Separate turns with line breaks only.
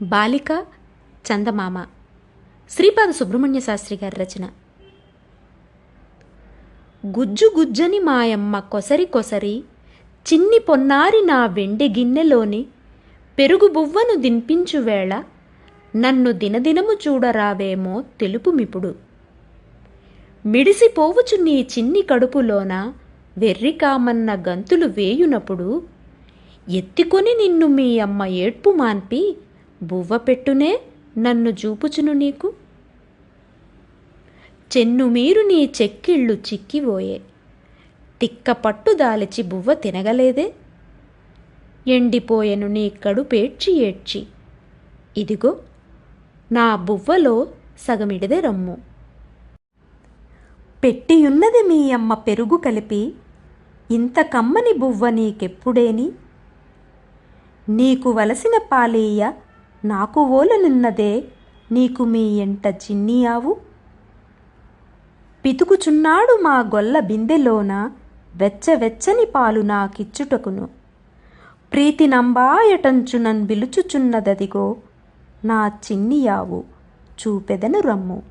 బాలిక చందమామ. శ్రీపాద సుబ్రహ్మణ్య శాస్త్రి గారి రచన. గుజ్జు గుజ్జని మాయమ్మ కొసరి కొసరి చిన్ని పొన్నారి నా వెండి గిన్నెలోని పెరుగు బువ్వను దిన్పించు వేళ నన్ను దినదినము చూడరావేమో తెలుపుమిప్పుడు మిడిసిపోవచ్చు నీ చిన్ని కడుపులోన వెర్రి కామన్న గంతులు వేయునప్పుడు ఎత్తికొని నిన్ను మీ అమ్మ ఏడ్పు మాన్పి బువ్వ పెట్టునే నన్ను చూపుచును నీకు. చెన్ను మీరు నీ చెక్కిళ్ళు చిక్కిపోయే తిక్క పట్టు దాలిచి బువ్వ తినగలేదే. ఎండిపోయెను నీ కడుపేడ్చి ఏడ్చి. ఇదిగో నా బువ్వలో సగమిడిదే రమ్ము. పెట్టియున్నది మీ అమ్మ పెరుగు కలిపి ఇంత కమ్మని బువ్వ నీకెప్పుడేని? నీకు వలసిన పాలేయ నాకు ఓలనున్నదే నీకు మీ ఎంట ఆవు. పితుకుచున్నాడు మా గొల్ల బిందెలోన వెచ్చవెచ్చని పాలు నాకిచ్చుటకును. ప్రీతి నంబాయటంచునన్ బిలుచుచున్నదదిగో నా చిన్నియావు చూపెదను రమ్ము.